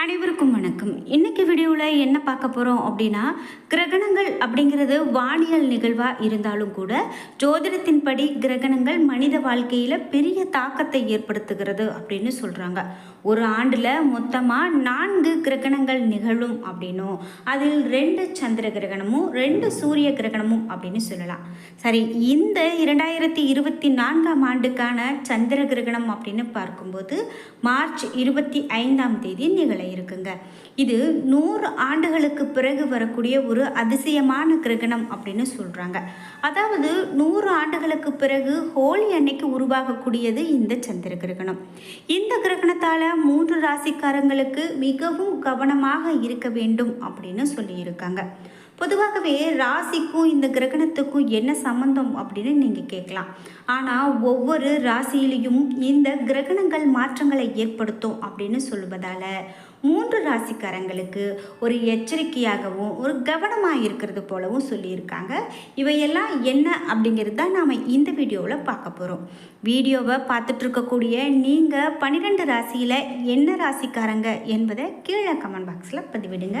அனைவருக்கும் வணக்கம். இன்னைக்கு வீடியோவில் என்ன பார்க்க போகிறோம் அப்படின்னா கிரகணங்கள் அப்படிங்கிறது வானியல் நிகழ்வாக இருந்தாலும் கூட ஜோதிடத்தின்படி கிரகணங்கள் மனித வாழ்க்கையில் பெரிய தாக்கத்தை ஏற்படுத்துகிறது அப்படின்னு சொல்கிறாங்க ஒரு ஆண்டில் மொத்தமாக நான்கு கிரகணங்கள் நிகழும் அப்படின்னும் அதில் ரெண்டு சந்திர கிரகணமும் ரெண்டு சூரிய கிரகணமும் அப்படின்னு சொல்லலாம். சரி இந்த இரண்டாயிரத்தி இருபத்தி நான்காம் ஆண்டுக்கான சந்திர கிரகணம் அப்படின்னு பார்க்கும்போது மார்ச் இருபத்தி ஐந்தாம் தேதி நிகழ. இருக்குங்க. இது நூறு ஆண்டுகளுக்கு பிறகு வரக்கூடிய ஒரு அதிசயமான கிரகணம் அப்படின்னு சொல்கிறாங்க அதாவது நூறு ஆண்டுகளுக்கு பிறகு ஹோலி அன்னைக்கு உருவாகக்கூடியது இந்த சந்திர கிரகணம். இந்த கிரகணத்தால் மூன்று ராசிக்காரங்களுக்கு மிகவும் கவனமாக இருக்க வேண்டும் அப்படின்னு சொல்லியிருக்காங்க. பொதுவாகவே ராசிக்கும் இந்த கிரகணத்துக்கும் என்ன சம்மந்தம் அப்படின்னு நீங்கள் கேட்கலாம். ஆனால் ஒவ்வொரு ராசியிலையும் இந்த கிரகணங்கள் மாற்றங்களை ஏற்படுத்தும் அப்படின்னு சொல்வதால் மூன்று ராசிக்காரங்களுக்கு ஒரு எச்சரிக்கையாகவும் ஒரு கவனமாக இருக்கிறது போலவும் சொல்லியிருக்காங்க. இவையெல்லாம் என்ன அப்படிங்கிறது தான் நாம் இந்த வீடியோவில் பார்க்க போகிறோம் வீடியோவை பார்த்துட்ருக்கக்கூடிய நீங்கள் பன்னிரெண்டு ராசியில் என்ன ராசிக்காரங்க என்பதை கீழே கமெண்ட் பாக்ஸில் பதிவிடுங்க.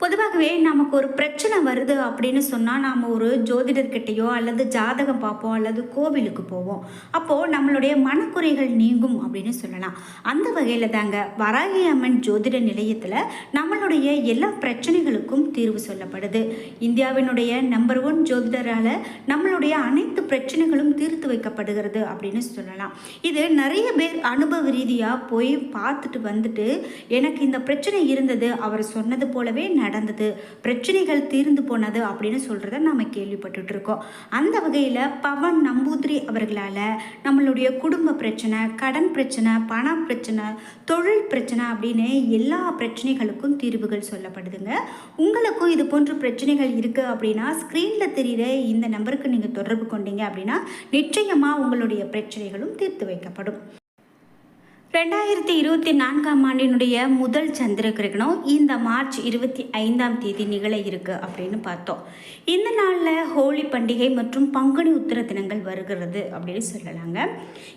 பொதுவாகவே நமக்கு ஒரு பிரச்சனை வருது அப்படின்னு சொன்னால் நாம் ஒரு ஜோதிடர்கிட்டையோ அல்லது ஜாதகம் பார்ப்போம் அல்லது கோவிலுக்கு போவோம். அப்போது நம்மளுடைய மனக்குறைகள் நீங்கும் அப்படின்னு சொல்லலாம். அந்த வகையில் தாங்க வராகி அம்மன் ஜோதிட நிலையத்தில் நம்மளுடைய எல்லா பிரச்சனைகளுக்கும் தீர்வு சொல்லப்படுது. இந்தியாவினுடைய நம்பர் ஒன் ஜோதிடரால் நம்மளுடைய அனைத்து பிரச்சனைகளும் தீர்த்து வைக்கப்படுகிறது அப்படின்னு சொல்லலாம். இது நிறைய பேர் அனுபவ ரீதியாக போய் பார்த்துட்டு வந்துட்டு எனக்கு இந்த பிரச்சனை இருந்தது அவர் சொன்னது போலவே நடந்தது பிரச்சனைகள் தீர்ந்து போனது அப்படின்னு சொல்கிறத நம்ம கேள்விப்பட்டுட்டு இருக்கோம் அந்த வகையில் பவன் நம்பூதிரி அவர்களால் நம்மளுடைய குடும்ப பிரச்சனை கடன் பிரச்சனை பண பிரச்சனை தொழில் பிரச்சனை அப்படின்னு எல்லா பிரச்சனைகளுக்கும் தீர்வுகள் சொல்லப்படுதுங்க. உங்களுக்கும் இது போன்ற பிரச்சனைகள் இருக்குது அப்படின்னா ஸ்க்ரீனில் தெரிகிற இந்த நம்பருக்கு நீங்கள் தொடர்பு கொண்டீங்க அப்படின்னா நிச்சயமாக உங்களுடைய பிரச்சனைகளும் தீர்த்து வைக்கப்படும். ரெண்டாயிரத்தி இருபத்தி நான்காம் ஆண்டினுடைய முதல் சந்திர கிரகணம் இந்த மார்ச் இருபத்தி ஐந்தாம் தேதி நிகழ இருக்கு அப்படின்னு பார்த்தோம். இந்த நாளில் ஹோலி பண்டிகை மற்றும் பங்குனி உத்திர தினங்கள் வருகிறது அப்படின்னு சொல்லலாங்க.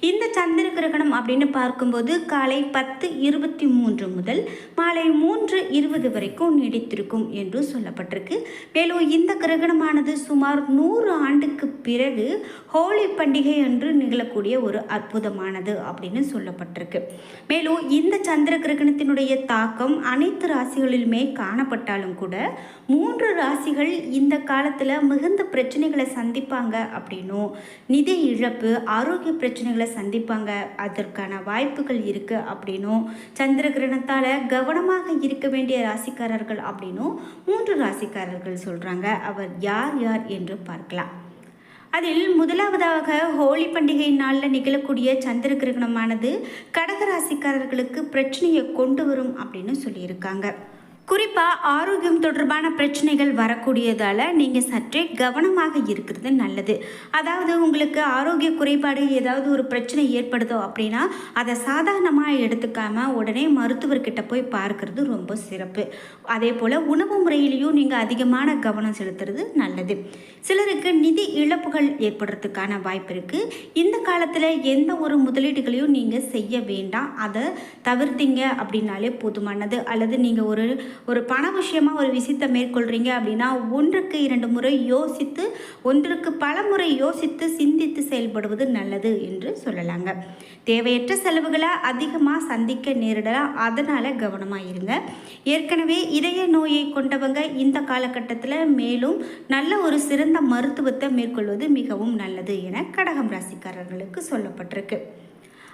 இந்த சந்திர கிரகணம் அப்படின்னு பார்க்கும்போது காலை பத்து இருபத்தி மூன்று முதல் மாலை மூன்று இருபது வரைக்கும் நீடித்திருக்கும் என்று சொல்லப்பட்டிருக்கு. மேலும் இந்த கிரகணமானது சுமார் நூறு ஆண்டுக்கு பிறகு ஹோலி பண்டிகை என்று நிகழக்கூடிய ஒரு அற்புதமானது அப்படின்னு சொல்லப்பட்டிருக்கு. மேலும் இந்த சந்திர கிரகணத்தினுடைய தாக்கம் அனைத்து ராசிகளிலுமே காணப்பட்டாலும் கூட மூன்று ராசிகள் இந்த காலத்தில் மிகுந்த பிரச்சனைகளை சந்திப்பாங்க அப்படின்னும். நிதி இழப்பு ஆரோக்கிய பிரச்சனைகளை சந்திப்பாங்க. அதற்கான வாய்ப்புகள் இருக்குது அப்படின்னும். சந்திர கிரகணத்தால் கவனமாக இருக்க வேண்டிய ராசிக்காரர்கள் அப்படின்னும் மூன்று ராசிக்காரர்கள் சொல்கிறாங்க அவர் யார் யார் என்று பார்க்கலாம். அதில் முதலாவதாக ஹோலி பண்டிகை நாளில் நிகழக்கூடிய சந்திர கிரகணமானது கடகராசிக்காரர்களுக்கு பிரச்சனையை கொண்டு வரும் அப்படின்னு சொல்லியிருக்காங்க. குறிப்பாக ஆரோக்கியம் தொடர்பான பிரச்சனைகள் வரக்கூடியதால் நீங்கள் சற்றே கவனமாக இருக்கிறது நல்லது. அதாவது உங்களுக்கு ஆரோக்கிய குறைபாடு ஏதாவது ஒரு பிரச்சனை ஏற்படுதோ அப்படின்னா அதை சாதாரணமாக எடுத்துக்காமல் உடனே மருத்துவர்கிட்ட போய் பார்க்கறது ரொம்ப சிறப்பு. அதே போல் உணவு முறையிலையும் நீங்கள் அதிகமான கவனம் செலுத்துறது நல்லது. சிலருக்கு நிதி இழப்புகள் ஏற்படுறதுக்கான வாய்ப்பு இருக்குது இந்த காலத்தில் எந்த ஒரு முதலீடுகளையும் நீங்கள் செய்ய வேண்டாம். அதை தவிர்த்தீங்க அப்படின்னாலே போதுமானது. அல்லது நீங்கள் ஒரு ஒரு பண விஷயமா ஒரு விஷயத்தை மேற்கொள்கிறீங்க அப்படின்னா ஒன்றுக்கு இரண்டு முறை யோசித்து ஒன்றுக்கு பல முறை யோசித்து சிந்தித்து செயல்படுவது நல்லது என்று சொல்லலாங்க. தேவையற்ற செலவுகளை அதிகமாக சந்திக்க நேரிடலாம். அதனால் கவனமாக இருங்க. ஏற்கனவே இதய நோயை கொண்டவங்க இந்த காலகட்டத்தில் மேலும் நல்ல ஒரு சிறந்த மருத்துவத்தை மேற்கொள்வது மிகவும் நல்லது என கடகம் ராசிக்காரர்களுக்கு சொல்லப்பட்டிருக்கு.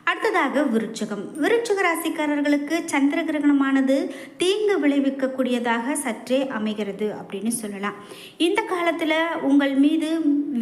அடுத்ததாக விருச்சகம். விருச்சக ராசிக்காரர்களுக்கு சந்திர கிரகணமானது தீங்கு விளைவிக்கக்கூடியதாக சற்றே அமைகிறது அப்படின்னு சொல்லலாம். இந்த காலத்தில் உங்கள் மீது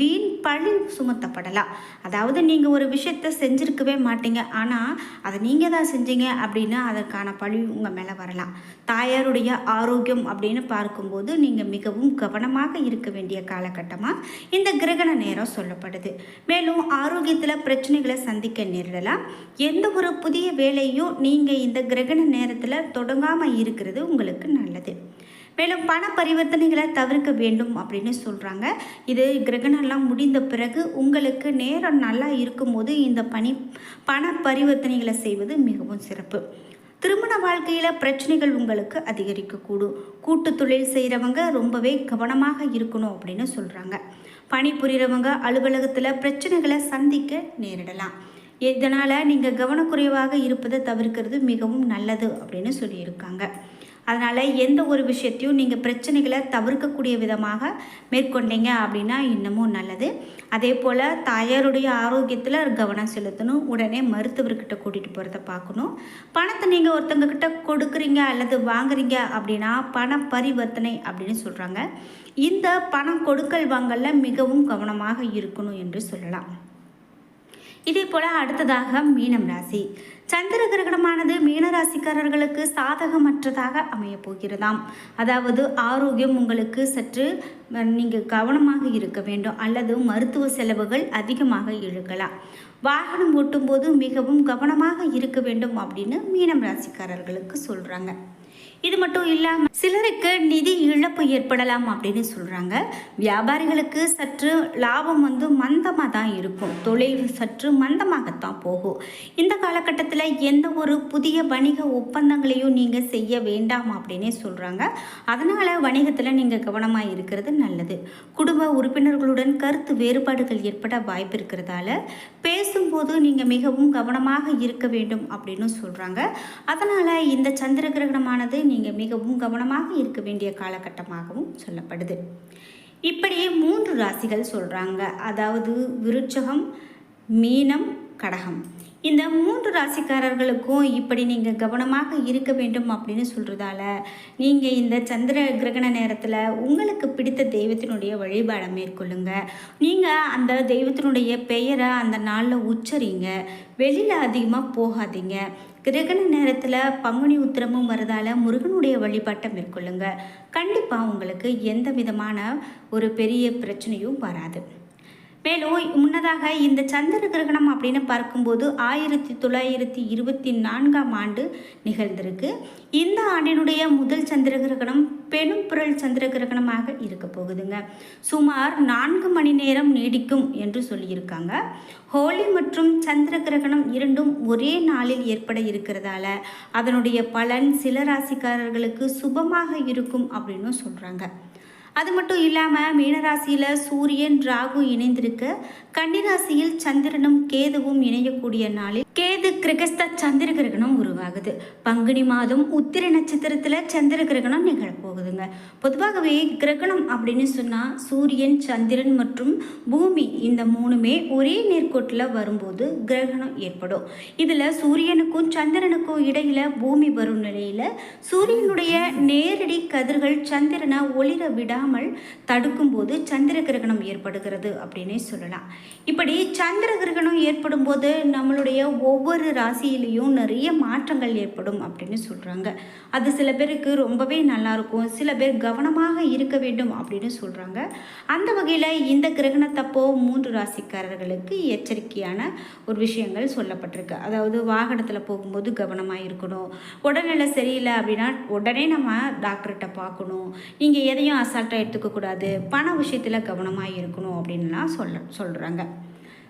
வீண் பழி சுமத்தப்படலாம். அதாவது நீங்கள் ஒரு விஷயத்தை செஞ்சுருக்கவே மாட்டீங்க. ஆனால் அதை நீங்கள் தான் செஞ்சீங்க அப்படின்னு அதற்கான பழி உங்கள் மேலே வரலாம். தாயாருடைய ஆரோக்கியம் அப்படின்னு பார்க்கும்போது நீங்கள் மிகவும் கவனமாக இருக்க வேண்டிய காலகட்டமாக இந்த கிரகண நேரம் சொல்லப்படுது. மேலும் ஆரோக்கியத்தில் பிரச்சனைகளை சந்திக்க நேரிடலாம். எந்த ஒரு புதிய வேலையும் நீங்கள் இந்த கிரகண நேரத்தில் தொடங்காமல் இருக்கிறது உங்களுக்கு நல்லது. மேலும் பண பரிவர்த்தனைகளை தவிர்க்க வேண்டும் அப்படின்னு சொல்கிறாங்க இது கிரகணம்லாம் முடிந்த பிறகு உங்களுக்கு நேரம் நல்லா இருக்கும்போது இந்த பணி பண பரிவர்த்தனைகளை செய்வது மிகவும் சிறப்பு. திருமண வாழ்க்கையில் பிரச்சனைகள் உங்களுக்கு அதிகரிக்கக்கூடும். கூட்டு தொழில் செய்கிறவங்க ரொம்பவே கவனமாக இருக்கணும் அப்படின்னு சொல்கிறாங்க பணிபுரிகிறவங்க அலுவலகத்தில் பிரச்சனைகளை சந்திக்க நேரிடலாம். இதனால் நீங்கள் கவனக்குறைவாக இருப்பதை தவிர்க்கிறது மிகவும் நல்லது அப்படின்னு சொல்லியிருக்காங்க. அதனால் எந்த ஒரு விஷயத்தையும் நீங்கள் பிரச்சனைகளை தவிர்க்கக்கூடிய விதமாக மேற்கொண்டீங்க அப்படின்னா இன்னமும் நல்லது. அதே போல் தாயாருடைய ஆரோக்கியத்தில் கவனம் செலுத்தணும். உடனே மருத்துவர்கிட்ட கூட்டிகிட்டு போகிறத பார்க்கணும். பணத்தை நீங்கள் ஒருத்தவங்கக்கிட்ட கொடுக்குறீங்க அல்லது வாங்குறீங்க அப்படின்னா பண பரிவர்த்தனை அப்படின்னு சொல்கிறாங்க இந்த பணம் கொடுக்கல் வாங்கலில் மிகவும் கவனமாக இருக்கணும் என்று சொல்லலாம். இதே போல் அடுத்ததாக மீனம் ராசி. சந்திர கிரகணமானது மீனராசிக்காரர்களுக்கு சாதகமற்றதாக அமையப் போகிறதாம். அதாவது ஆரோக்கியம் உங்களுக்கு சற்று நீங்கள் கவனமாக இருக்க வேண்டும். அல்லது மருத்துவ செலவுகள் அதிகமாக இழுக்கலாம். வாகனம் ஓட்டும்போது மிகவும் கவனமாக இருக்க வேண்டும் அப்படின்னு மீனம் ராசிக்காரர்களுக்கு சொல்கிறாங்க இது மட்டும் இல்லாமல் சிலருக்கு நிதி இழப்பு ஏற்படலாம் அப்படின்னு சொல்கிறாங்க வியாபாரிகளுக்கு சற்று லாபம் வந்து மந்தமாக தான் இருக்கும். தொழில் சற்று மந்தமாகத்தான் போகும். இந்த காலகட்டத்தில் எந்த ஒரு புதிய வணிக ஒப்பந்தங்களையும் நீங்கள் செய்ய வேண்டாம் அப்படின்னே சொல்கிறாங்க அதனால் வணிகத்தில் நீங்கள் கவனமாக இருக்கிறது நல்லது. குடும்ப உறுப்பினர்களுடன் கருத்து வேறுபாடுகள் ஏற்பட வாய்ப்பு இருக்கிறதால பேசும்போது நீங்கள் மிகவும் கவனமாக இருக்க வேண்டும் அப்படின்னு சொல்கிறாங்க அதனால் இந்த சந்திர கிரகணமானது நீங்கள் மிகவும் கவனமாக இருக்க வேண்டிய காலகட்டமாகவும் சொல்லப்படுது. இப்படியே மூன்று ராசிகள் சொல்கிறாங்க அதாவது விருட்சகம் மீனம் கடகம். இந்த மூன்று ராசிக்காரர்களுக்கும் இப்படி நீங்கள் கவனமாக இருக்க வேண்டும் அப்படின்னு சொல்கிறதால நீங்கள் இந்த சந்திர கிரகண நேரத்தில் உங்களுக்கு பிடித்த தெய்வத்தினுடைய வழிபாடை மேற்கொள்ளுங்க. நீங்கள் அந்த தெய்வத்தினுடைய பெயரை அந்த நாளில் உச்சரிங்க. வெளியில் அதிகமாக போகாதீங்க. கிரகண நேரத்தில் பங்குனி உத்திரமும் வரதால் முருகனுடைய வழிபாட்டை மேற்கொள்ளுங்க. கண்டிப்பாக உங்களுக்கு எந்த விதமான ஒரு பெரிய பிரச்சனையும் வராது. மேலும் முன்னதாக இந்த சந்திர கிரகணம் அப்படின்னு பார்க்கும்போது ஆயிரத்தி தொள்ளாயிரத்தி இருபத்தி நான்காம் ஆண்டு நிகழ்ந்திருக்கு. இந்த ஆண்டினுடைய முதல் சந்திர கிரகணம் பெரும் புரள் சந்திர கிரகணமாக இருக்க போகுதுங்க. சுமார் நான்கு மணி நேரம் நீடிக்கும் என்று சொல்லியிருக்காங்க. ஹோலி மற்றும் சந்திர கிரகணம் இரண்டும் ஒரே நாளில் ஏற்பட இருக்கிறதால அதனுடைய பலன் சில ராசிக்காரர்களுக்கு சுபமாக இருக்கும் அப்படின்னு சொல்கிறாங்க அது மட்டும் இல்லாமல் மீனராசியில் சூரியன் ராகு இணைந்திருக்க. கன்னிராசியில் சந்திரனும் கேதுவும் இணையக்கூடிய நாளில் கேது கிரகஸ்த சந்திர கிரகணம் உருவாகுது. பங்குனி மாதம் உத்திர நட்சத்திரத்தில் சந்திர கிரகணம் நிகழப்போகுதுங்க. பொதுவாகவே கிரகணம் அப்படின்னு சொன்னால் சூரியன் சந்திரன் மற்றும் பூமி இந்த மூணுமே ஒரே நேர்கோட்டில் வரும்போது கிரகணம் ஏற்படும். இதில் சூரியனுக்கும் சந்திரனுக்கும் இடையில் பூமி வரும் நிலையில் சூரியனுடைய நேரடி கதிர்கள் சந்திரனை ஒளிர விடாமல் தடுக்கும்போது சந்திர கிரகணம் ஏற்படுகிறது அப்படின்னே சொல்லலாம். இப்படி சந்திர கிரகணம் ஏற்படும் போது நம்மளுடைய ஒவ்வொரு ராசியிலையும் நிறைய மாற்றங்கள் ஏற்படும் அப்படின்னு சொல்கிறாங்க அது சில பேருக்கு ரொம்பவே நல்லாயிருக்கும். சில பேர் கவனமாக இருக்க வேண்டும் அப்படின்னு சொல்கிறாங்க அந்த வகையில் இந்த கிரகணத்தப்போ மூன்று ராசிக்காரர்களுக்கு எச்சரிக்கையான ஒரு விஷயங்கள் சொல்லப்பட்டிருக்கு. அதாவது வாகனத்தில் போகும்போது கவனமாக இருக்கணும். உடல்நிலை சரியில்லை அப்படின்னா உடனே நம்ம டாக்டர்கிட்ட பார்க்கணும். நீங்கள் எதையும் அசால்ட்டாக எடுத்துக்கக்கூடாது. பண விஷயத்தில் கவனமாக இருக்கணும் அப்படின்லாம் சொல்ல சொல்கிறாங்க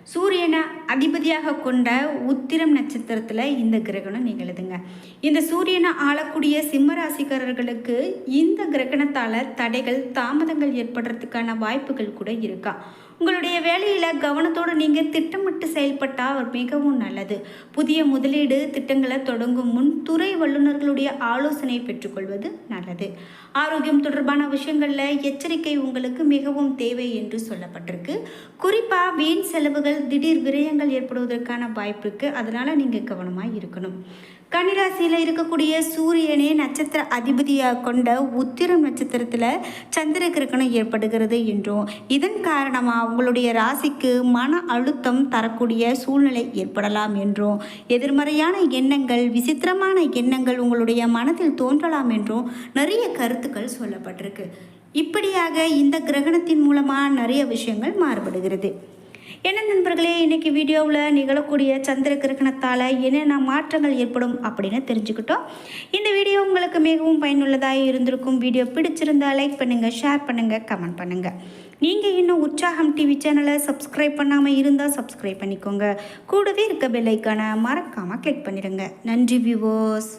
சூரியனை அதிபதியாக கொண்ட உத்திரம் நட்சத்திரத்தில் இந்த கிரகணம் நிகழுதுங்க இந்த சூரியனை ஆளக்கூடிய சிம்ம ராசிக்காரர்களுக்கு இந்த கிரகணத்தால் தடைகள் தாமதங்கள் ஏற்படுறதுக்கான வாய்ப்புகள் கூட இருக்கா? உங்களுடைய வேலையில் கவனத்தோடு நீங்கள் திட்டமிட்டு செயல்பட்டால் மிகவும் நல்லது. புதிய முதலீடு திட்டங்களை தொடங்கும் முன் துறை வல்லுநர்களுடைய ஆலோசனை பெற்றுக்கொள்வது நல்லது. ஆரோக்கியம் தொடர்பான விஷயங்களில் எச்சரிக்கை உங்களுக்கு மிகவும் தேவை என்று சொல்லப்பட்டிருக்கு. குறிப்பாக வீண் செலவுகள் திடீர் விரயங்கள் ஏற்படுவதற்கான வாய்ப்பு இருக்குது அதனால் நீங்கள் கவனமாக இருக்கணும். கன்னிராசியில் இருக்கக்கூடிய சூரியனே நட்சத்திர அதிபதியாக கொண்ட உத்திரம் நட்சத்திரத்தில் சந்திர கிரகணம் ஏற்படுகிறது என்றும் இதன் காரணமாக உங்களுடைய ராசிக்கு மன அழுத்தம் தரக்கூடிய சூழ்நிலை ஏற்படலாம் என்றும் எதிர்மறையான எண்ணங்கள் விசித்திரமான எண்ணங்கள் உங்களுடைய மனதில் தோன்றலாம் என்றும் நிறைய கருத்துக்கள் சொல்லப்பட்டிருக்கு. இப்படியாக இந்த கிரகணத்தின் மூலமாக நிறைய விஷயங்கள் மாறுபடுகிறது. என்ன நண்பர்களே இன்றைக்கி வீடியோவில் நிகழக்கூடிய சந்திர கிரகணத்தால் என்னென்ன மாற்றங்கள் ஏற்படும் அப்படின்னு தெரிஞ்சுக்கிட்டோம். இந்த வீடியோ உங்களுக்கு மிகவும் பயனுள்ளதாக இருந்திருக்கும். வீடியோ பிடிச்சிருந்தால் லைக் பண்ணுங்கள் ஷேர் பண்ணுங்கள் கமெண்ட் பண்ணுங்கள் நீங்கள் இன்னும் உற்சாகம் டிவி சேனலை சப்ஸ்கிரைப் பண்ணாமல் இருந்தால் சப்ஸ்கிரைப் பண்ணிக்கோங்க. கூடவே இருக்க பெல்லைக்கான மறக்காமல் கிளிக் பண்ணிடுங்க. நன்றி வியூவர்ஸ்